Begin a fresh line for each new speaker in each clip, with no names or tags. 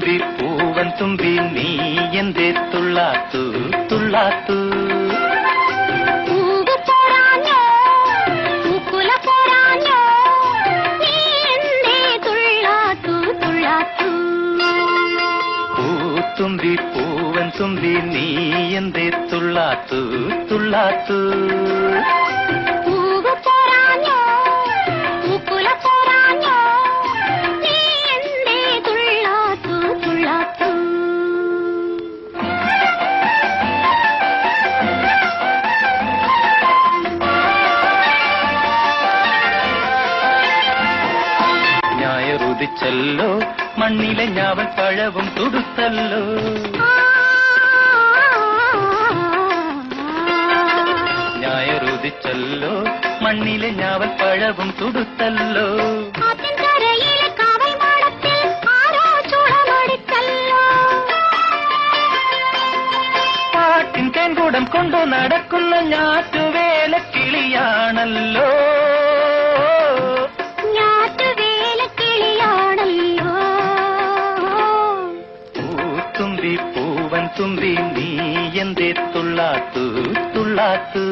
തുമ്പി പൂവൻ തുമ്പി നീ എന്റെ തുള്ളാത്തു തുള്ളാത്തു
തുമ്പി പൂവൻ തുമ്പി നീ എന്റെ തുള്ളാത്തു തുള്ളാത്തു ഞായറുദിച്ചല്ലോ മണ്ണിലെ ഞാവൽ പഴവും തുടുത്തല്ലോ. ഞായറുദിച്ചല്ലോ മണ്ണിലെ ഞാവൽ പഴവും തുടുത്തല്ലോ. പാട്ടിൻ തേൻകൂടം കൊണ്ടു നടക്കുന്ന ഞാറ്റുവേല കിളിയാണല്ലോ പൂത്തുമ്പി പൂവൻ തുമ്പി നീ എന്തേ തുള്ളാത്തു തുള്ളാത്തു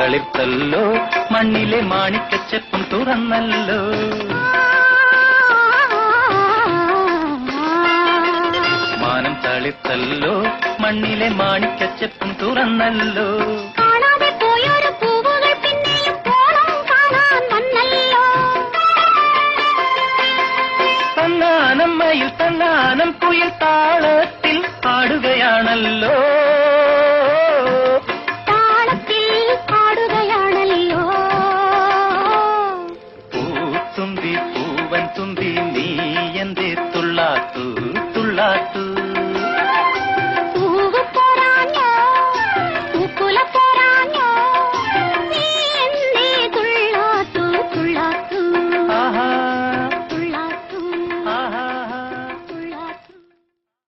തളിർത്തല്ലോ. മണ്ണിലെ മാണിക്കച്ചപ്പം തുറന്നല്ലോ. മാനം തളിർത്തല്ലോ. മണ്ണിലെ മാണിക്കച്ചപ്പം തുറന്നല്ലോ.
കാണാതെ പോയൊരു പൂവുകൾ പിന്നെയും പോണം കാണാൻ വന്നല്ലോ.
തന്നാനം മയിൽ തന്നാനം കുയിൽ താളത്തിൽ പാടുകയാണല്ലോ.